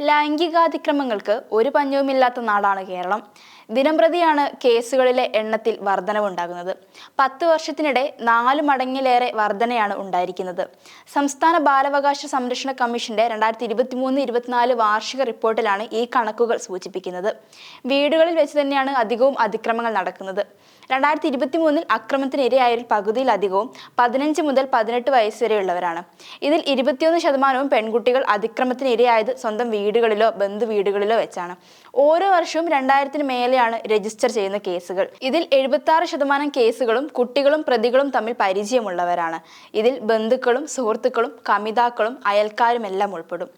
ലൈംഗികാതിക്രമങ്ങൾക്ക് ഒരു പഞ്ഞവുമില്ലാത്ത നാടാണ് കേരളം. ദിനംപ്രതിയാണ് കേസുകളിലെ എണ്ണത്തിൽ വർധനവുണ്ടാകുന്നത്. പത്ത് വർഷത്തിനിടെ നാല് മടങ്ങിലേറെ വർധനയാണ് ഉണ്ടായിരിക്കുന്നത്. സംസ്ഥാന ബാലാവകാശ സംരക്ഷണ കമ്മീഷന്റെ രണ്ടായിരത്തി ഇരുപത്തി മൂന്ന് ഇരുപത്തിനാല് വാർഷിക റിപ്പോർട്ടിലാണ് ഈ കണക്കുകൾ സൂചിപ്പിക്കുന്നത്. വീടുകളിൽ വെച്ച് തന്നെയാണ് അധികവും അതിക്രമങ്ങൾ നടക്കുന്നത്. രണ്ടായിരത്തി ഇരുപത്തി മൂന്നിൽ അക്രമത്തിനിരയായവരിൽ പകുതിയിലധികവും പതിനഞ്ച് മുതൽ പതിനെട്ട് വയസ്സ് വരെയുള്ളവരാണ്. ഇതിൽ ഇരുപത്തിയൊന്ന് ശതമാനവും പെൺകുട്ടികൾ അതിക്രമത്തിനിരയായത് സ്വന്തം വീടുകളിലോ ബന്ധു വീടുകളിലോ വെച്ചാണ്. ഓരോ വർഷവും രണ്ടായിരത്തിന് മേലെയാണ് രജിസ്റ്റർ ചെയ്യുന്ന കേസുകൾ. ഇതിൽ എഴുപത്തി ആറ് ശതമാനം കേസുകളും കുട്ടികളും പ്രതികളും തമ്മിൽ പരിചയമുള്ളവരാണ്. ഇതിൽ ബന്ധുക്കളും സുഹൃത്തുക്കളും കമിതാക്കളും അയൽക്കാരും എല്ലാം ഉൾപ്പെടും.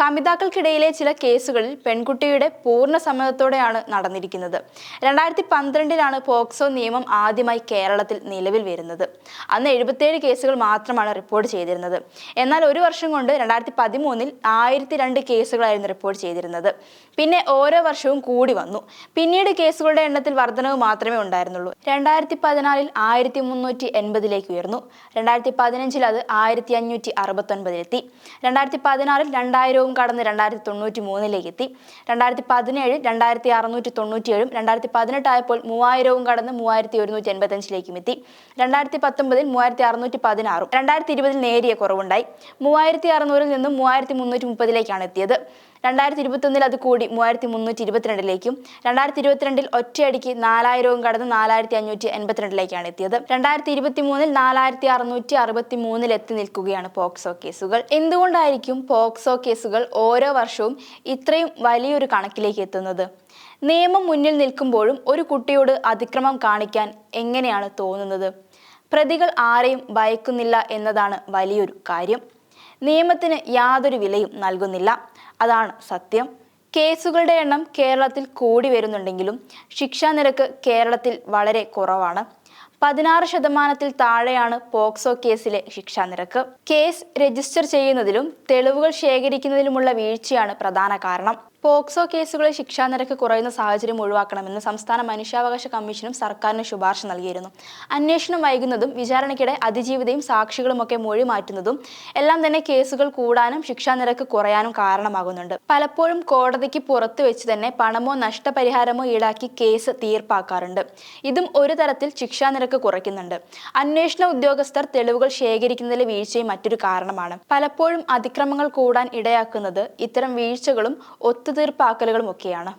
കമിതാക്കൾക്കിടയിലെ ചില കേസുകളിൽ പെൺകുട്ടിയുടെ പൂർണ സമ്മതത്തോടെയാണ് നടന്നിരിക്കുന്നത്. രണ്ടായിരത്തി പന്ത്രണ്ടിലാണ് പോക്സോ നിയമം ആദ്യമായി കേരളത്തിൽ നിലവിൽ വരുന്നത്. അന്ന് എഴുപത്തിയേഴ് കേസുകൾ മാത്രമാണ് റിപ്പോർട്ട് ചെയ്തിരുന്നത്. എന്നാൽ ഒരു വർഷം കൊണ്ട് രണ്ടായിരത്തി പതിമൂന്നിൽ ആയിരത്തി രണ്ട് കേസുകളായിരുന്നു റിപ്പോർട്ട് ചെയ്തിരുന്നത്. പിന്നെ ഓരോ വർഷവും കൂടി വന്നു. പിന്നീട് കേസുകളുടെ എണ്ണത്തിൽ വർധനവ് മാത്രമേ ഉണ്ടായിരുന്നുള്ളൂ. രണ്ടായിരത്തി പതിനാലിൽ ആയിരത്തി മുന്നൂറ്റി എൺപതിലേക്ക് ഉയർന്നു. രണ്ടായിരത്തി പതിനഞ്ചിൽ അത് ആയിരത്തി അഞ്ഞൂറ്റി അറുപത്തൊൻപതിലെത്തി രണ്ടായിരത്തി പതിനാറിൽ രണ്ടായിരവും കടന്ന് രണ്ടായിരത്തി തൊണ്ണൂറ്റി മൂന്നിലേക്ക് എത്തി. രണ്ടായിരത്തി പതിനേഴ് രണ്ടായിരത്തി അറുന്നൂറ്റി തൊണ്ണൂറ്റിയേഴും രണ്ടായിരത്തി പതിനെട്ടായപ്പോൾ മൂവായിരവും കടന്ന് മൂവായിരത്തി ഒരുന്നൂറ്റി എൺപത്തഞ്ചിലേക്കും എത്തി. രണ്ടായിരത്തി പത്തൊമ്പതിൽ മൂവായിരത്തി അറുന്നൂറ്റി പതിനാറും രണ്ടായിരത്തി ഇരുപതിൽ നേരിയ കുറവുണ്ടായി. മൂവായിരത്തി അറുന്നൂറിൽ നിന്നും മൂവായിരത്തി മുന്നൂറ്റി മുപ്പതിലേക്കാണ് എത്തിയത്. രണ്ടായിരത്തി ഇരുപത്തൊന്നിൽ അത് കൂടി മൂവായിരത്തി മുന്നൂറ്റി ഇരുപത്തിരണ്ടിലേക്കും രണ്ടായിരത്തി ഇരുപത്തിരണ്ടിൽ ഒറ്റയടിക്ക് നാലായിരവും കടന്ന് നാലായിരത്തി അഞ്ഞൂറ്റി എൺപത്തിരണ്ടിലേക്കാണ് എത്തിയത്. രണ്ടായിരത്തി ഇരുപത്തി മൂന്നിൽ നാലായിരത്തി അറുന്നൂറ്റി അറുപത്തി മൂന്നിൽ എത്തി നിൽക്കുകയാണ് പോക്സോ കേസുകൾ. എന്തുകൊണ്ടായിരിക്കും പോക്സോ കേസുകൾ ഓരോ വർഷവും ഇത്രയും വലിയൊരു കണക്കിലേക്ക് എത്തുന്നത്? നിയമം മുന്നിൽ നിൽക്കുമ്പോഴും ഒരു കുട്ടിയോട് അതിക്രമം കാണിക്കാൻ എങ്ങനെയാണ് തോന്നുന്നത്? പ്രതികൾ ആരെയും ഭയക്കുന്നില്ല എന്നതാണ് വലിയൊരു കാര്യം. നിയമത്തിന് യാതൊരു വിലയും നൽകുന്നില്ല. അതാണ് സത്യം. കേസുകളുടെ എണ്ണം കേരളത്തിൽ കൂടി വരുന്നുണ്ടെങ്കിലും ശിക്ഷാ നിരക്ക് കേരളത്തിൽ വളരെ കുറവാണ്. പതിനാറ് ശതമാനത്തിൽ താഴെയാണ് പോക്സോ കേസിലെ ശിക്ഷാ നിരക്ക്. കേസ് രജിസ്റ്റർ ചെയ്യുന്നതിലും തെളിവുകൾ ശേഖരിക്കുന്നതിലുമുള്ള വീഴ്ചയാണ് പ്രധാന കാരണം. പോക്സോ കേസുകളിൽ ശിക്ഷാ നിരക്ക് കുറയുന്ന സാഹചര്യം ഒഴിവാക്കണമെന്ന് സംസ്ഥാന മനുഷ്യാവകാശ കമ്മീഷനും സർക്കാരിന് ശുപാർശ നൽകിയിരുന്നു. അന്വേഷണം വൈകുന്നതും വിചാരണയ്ക്കിടെ അതിജീവിതയും സാക്ഷികളുമൊക്കെ മൊഴി മാറ്റുന്നതും എല്ലാം തന്നെ കേസുകൾ കൂടാനും ശിക്ഷാ നിരക്ക് കുറയാനും കാരണമാകുന്നുണ്ട്. പലപ്പോഴും കോടതിക്ക് പുറത്തു വെച്ച് തന്നെ പണമോ നഷ്ടപരിഹാരമോ ഈടാക്കി കേസ് തീർപ്പാക്കാറുണ്ട്. ഇതും ഒരു തരത്തിൽ ശിക്ഷാ നിരക്ക് കുറയ്ക്കുന്നുണ്ട്. അന്വേഷണ ഉദ്യോഗസ്ഥർ തെളിവുകൾ ശേഖരിക്കുന്നതിലെ വീഴ്ചയും മറ്റൊരു കാരണമാണ്. പലപ്പോഴും അതിക്രമങ്ങൾ കൂടാൻ ഇടയാക്കുന്നത് ഇത്തരം വീഴ്ചകളും ഒക്കെയാണ്.